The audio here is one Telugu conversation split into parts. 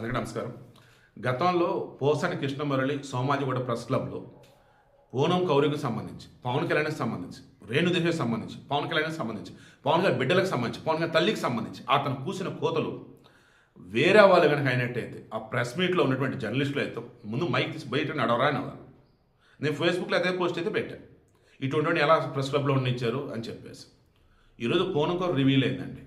అందుకే నమస్కారం. గతంలో పోసాని కృష్ణమురళి సోమాజిగూడ ప్రెస్ క్లబ్లో పూనం కౌరికి సంబంధించి పవన్ కళ్యాణ్కి సంబంధించి రేణుదేవికి సంబంధించి పవన్ కళ్యాణ్కి సంబంధించి పవన్ గారి బిడ్డలకు సంబంధించి పవన్ గారి తల్లికి సంబంధించి అతను కూసిన కోతలు వేరే వాళ్ళు కనుక అయినట్టయితే ఆ ప్రెస్ మీట్లో ఉన్నటువంటి జర్నలిస్టులు అయితే ముందు మైక్ తీసి బయట నడవరా అని నేను ఫేస్బుక్లో అదే పోస్ట్ అయితే పెట్టాను ఇటువంటి ఎలా ప్రెస్ క్లబ్లో ఉండించారు అని చెప్పేసి. ఈరోజు పూనం కౌరు రివీల్ అయిందండి.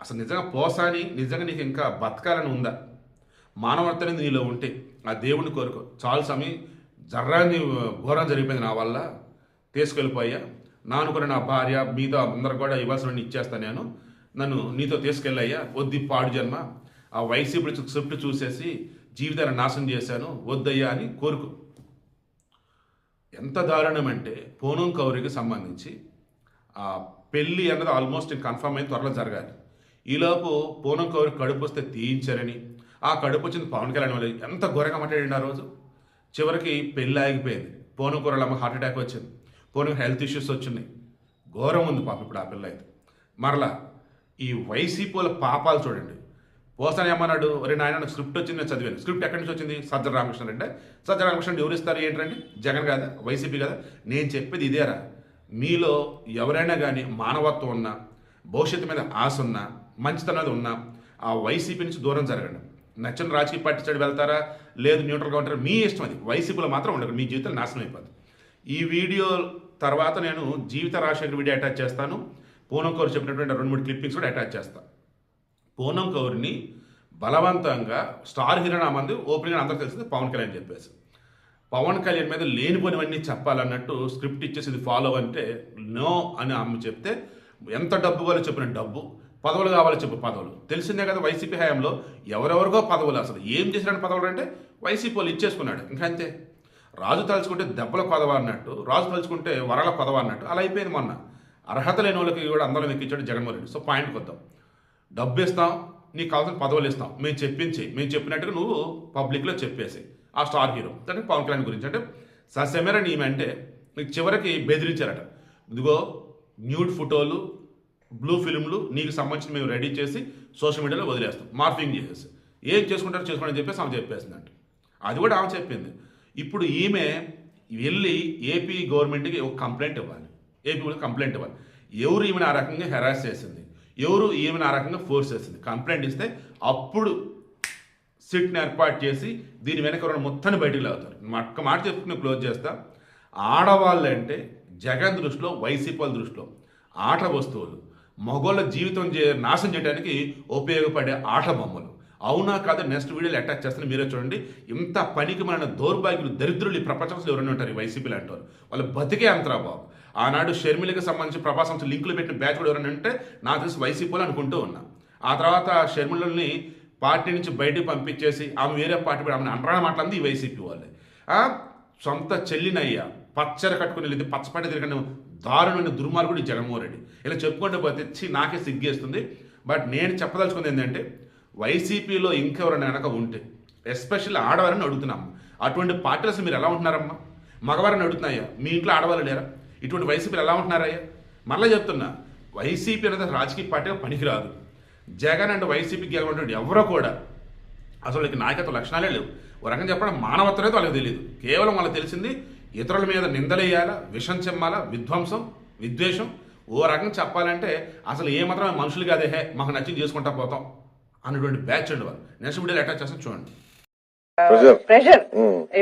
అసలు నిజంగా పోసాని నిజంగా నీకు ఇంకా బతకాలని ఉందా? మానవత్వం అనేది నీలో ఉంటే ఆ దేవుని కోరుకో. చాలు సమయం జర్రాన్ని ఘోరం జరిగిపోయింది నా వల్ల. తీసుకెళ్ళిపోయా నా అనుకున్న నా భార్య మీతో అందరు కూడా ఇవ్వాల్సిన ఇచ్చేస్తాను నేను. నన్ను నీతో తీసుకెళ్ళయ్యా వద్ది పాడు జన్మ. ఆ వైసీపీ స్విఫ్ట్ చూసేసి జీవితాన్ని నాశనం చేశాను. వద్దయ్యా అని కోరుకు. ఎంత దారుణమంటే పూనం కౌరికి సంబంధించి ఆ పెళ్ళి అన్నది ఆల్మోస్ట్ కన్ఫర్మ్ అయిన త్వరలో జరగాలి. ఈలోపు పూనం కౌరి కడుపు వస్తే తీయించారని. ఆ కడుపు వచ్చింది పవన్ కళ్యాణ్ వల్ల. ఎంత ఘోరంగా మాట్లాడండి ఆ రోజు? చివరికి పెళ్ళి ఆగిపోయింది. పూనం కూరలు అమ్మ హార్ట్ అటాక్ వచ్చింది. పూనం హెల్త్ ఇష్యూస్ వచ్చినాయి. ఘోరం ఉంది పాప ఇప్పుడు ఆ పిల్ల అయితే. మరలా ఈ వైసీపీల పాపాలు చూడండి. పోసాని ఏమన్నాడు రే నాయన నాకు స్క్రిప్ట్ వచ్చింది నేను చదివాను. స్క్రిప్ట్ ఎక్కడి నుంచి వచ్చింది? సజ్జన రామకృష్ణ అంటే సజ్జన రామకృష్ణ ఎవరు ఏంటండి? జగన్ కాదా? వైసీపీ కదా? నేను చెప్పేది ఇదేరా. మీలో ఎవరైనా కానీ మానవత్వం ఉన్నా భవిష్యత్తు మీద ఆశ ఉన్నా మంచితనం ఉన్నా ఆ వైసీపీ నుంచి దూరం జరగండి. నచ్చిన రాజకీయ పార్టీ సైడ్ వెళ్తారా? లేదు న్యూట్రల్గా ఉంటారా? మీ ఇష్టం అది. వైసీపీలో మాత్రం ఉండదు మీ జీవితం నాశనం అయిపోతుంది ఈ వీడియో తర్వాత నేను జీవిత రాజశేఖర్ వీడియో అటాచ్ చేస్తాను. పూనం కౌర్ చెప్పినటువంటి రెండు మూడు క్లిప్పింగ్స్ కూడా అటాచ్ చేస్తాను పూనం కౌర్ని బలవంతంగా స్టార్ హీరో మంది ఓపెనింగ్ అందరూ తెలిసింది పవన్ కళ్యాణ్ చెప్పేసి. పవన్ కళ్యాణ్ మీద లేనిపోనివన్నీ చెప్పాలన్నట్టు స్క్రిప్ట్ ఇచ్చేసి ఇది ఫాలో అంటే నో అని ఆమె చెప్తే ఎంత డబ్బు కావాలో చెప్పిన డబ్బు పదవులు కావాలో చెప్పు పదవులు. తెలిసిందే కదా వైసీపీ హయాంలో ఎవరెవరికో పదవులు అసలు ఏం చేసినాడు పదవులు అంటే వైసీపీ వాళ్ళు ఇచ్చేసుకున్నాడు. ఇంకంతే రాజు తలుచుకుంటే దెబ్బల పదవ అన్నట్టు రాజు తలుచుకుంటే వరల పదవ అన్నట్టు అలా అయిపోయింది మొన్న. అర్హత లేని వాళ్ళకి కూడా అందరం ఎక్కించాడు జగన్మోహన్ రెడ్డి. సో పాయింట్కి వద్దాం. డబ్బు ఇస్తాం నీకు కావాల్సిన పదవులు ఇస్తాం. మేము చెప్పించి మేము చెప్పినట్టుగా నువ్వు పబ్లిక్లో చెప్పేసి ఆ స్టార్ హీరో. అంటే పవన్ కళ్యాణ్ గురించి అంటే ససెమెర నీమె అంటే నీకు చివరికి బెదిరించారట. ఇదిగో న్యూడ్ ఫోటోలు బ్లూ ఫిల్మ్లు నీకు సంబంధించి మేము రెడీ చేసి సోషల్ మీడియాలో వదిలేస్తాం. మార్ఫింగ్ చేసేసి. ఏం చేసుకుంటారో చేసుకోండి అని చెప్పేసి ఆమె చెప్పేసిందంట. అది కూడా ఆమె చెప్పింది. ఇప్పుడు ఈమె వెళ్ళి ఏపీ గవర్నమెంట్కి ఒక కంప్లైంట్ ఇవ్వాలి. ఏపీ కూడా కంప్లైంట్ ఇవ్వాలి. ఎవరు ఈమెను ఆ రకంగా హెరాస్ చేసింది? ఎవరు ఈమెను ఆ రకంగా ఫోర్స్ చేసింది? కంప్లైంట్ ఇస్తే అప్పుడు సిట్ని ఏర్పాటు చేసి దీని వెనక ఉన్న మొత్తాన్ని బయటికి లాగుతారు. మక్క మాట చెప్పుకుని క్లోజ్ చేస్తా. ఆడవాళ్ళు అంటే జగన్ దృష్టిలో వైసీపీ వాళ్ళ దృష్టిలో ఆట వస్తువులు. మగోళ్ళ జీవితం చే నాశనం చేయడానికి ఉపయోగపడే ఆట బొమ్మలు. అవునా కాదు? నెక్స్ట్ వీడియోలో అటాచ్ చేస్తాను. మీరే చూడండి. ఇంత పనికి మన దౌర్భాగ్యులు దరిద్రులు ఈ ప్రపంచంలో ఎవరైనా ఉంటారు వైసీపీలు అంటారు వాళ్ళు. బతికే అంతరా బాబు. ఆనాడు షర్మిలకి సంబంధించి ప్రభాసం లింకులు పెట్టిన బ్యాచ్ కూడా ఎవరైనా ఉంటే నాకు తెలిసి వైసీపీలు అనుకుంటూ ఉన్నా. ఆ తర్వాత షర్మిలని పార్టీ నుంచి బయటకు పంపించేసి ఆమె వేరే పార్టీ కూడా ఆమెను అనరా మాట్లాడింది ఈ వైసీపీ వాళ్ళే. సొంత చెల్లినయ్యా. పచ్చర కట్టుకుని వెళ్ళింది పచ్చపట్టి తిరగని దారుణమైన దుర్మార్గుడు జగన్మోహన్ రెడ్డి ఇలా చెప్పుకుంటూ పోతే చి నాకే సిగ్గేస్తుంది. బట్ నేను చెప్పదలుచుకుంది ఏంటంటే వైసీపీలో ఇంకెవరైనా వెనక ఉంటే ఎస్పెషల్లీ ఆడవారని అడుగుతున్నాము అటువంటి పార్టీస్ మీరు ఎలా ఉంటున్నారమ్మా? మగవారిని అడుగుతున్నాయ్యా మీ ఇంట్లో ఆడవాళ్ళు లేరా? ఇటువంటి వైసీపీలు ఎలా ఉంటున్నారయ్యా? మరలా చెప్తున్నా వైసీపీ అనేది రాజకీయ పార్టీగా పనికిరాదు. జగన్ అండ్ వైసీపీ గెలవంటే ఎవరో కూడా అసలు వాళ్ళకి నాయకత్వ లక్షణాలే లేవు. ఒక రకంగా చెప్పడం మానవత్వం అయితే వాళ్ళకి తెలియదు కేవలం వాళ్ళకి తెలిసింది ఇతరుల మీద నిందలేయాలా? విషం చెమ్మాలా? విధ్వంసం? విద్వేషం? ఓ రకంగా చెప్పాలంటే అసలు ఏ మాత్రం మనుషులు కాదే హే మాకు నచ్చింది చేసుకుంటా పోతాం అన్నటువంటి బ్యాచ్ అండి వాళ్ళు. నెక్స్ట్ వీడియోలో అటాచ్ చేస్తాం చూడండి. Pressure.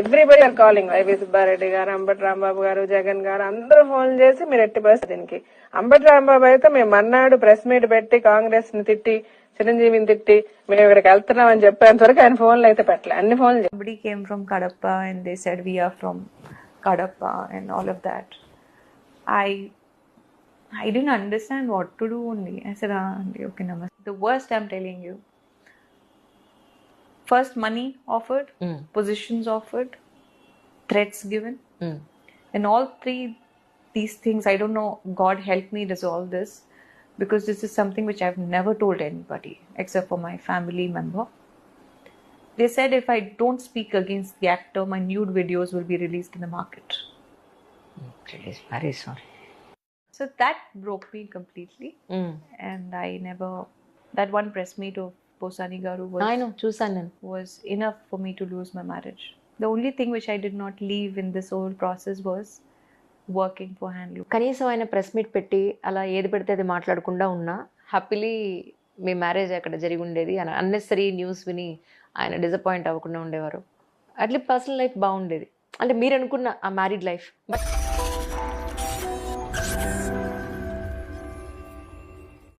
Everybody are calling Y V Subbareddy గారు అంబటి రాంబాబు గారు జగన్ గారు అందరూ ఫోన్ చేసి మీరు ఎట్టి పరిస్థితి దీనికి. అంబటి రాంబాబు అయితే మేము మన్నాడు ప్రెస్ మీట్ పెట్టి కాంగ్రెస్ని తిట్టి చిరంజీవిని తిట్టి మేము ఇక్కడికి వెళ్తున్నాం అని చెప్పేంత వరకు ఆయన ఫోన్లు అయితే పెట్టలే. అన్ని ఫోన్లు Kadapa and they said we are from Kadapa and all of that. I I didn't understand what to do only. I said, ah, okay, namaste. The worst I'm telling you. First money offered, positions offered, threats given. And all three these things, I don't know, God help me resolve this because this is something which I've never told anybody except for my family member. They said if I don't speak against the actor, my nude videos will be released in the market. Really very sorry. So that broke me completely. And I never, that one press meet of Posani Garu was ఆయన చూసాను నేను was enough for me to lose my marriage. The only thing which I did not leave in this whole process was working for handloom. కనీసం ఆయన ప్రెస్ మీట్ పెట్టి అలా ఏది పెడితే అది మాట్లాడకుండా ఉన్నా హ్యాపీలీ మీ మ్యారేజ్ అక్కడ జరిగి ఉండేది అని అన్నెసరీ న్యూస్ విని ఆయన డిసప్పాయింట్ అవ్వకుండా ఉండేవారు. అట్లీ పర్సనల్ లైఫ్ బాగుండేది. అంటే మీరు అనుకున్న ఆ మ్యారీడ్ లైఫ్ బట్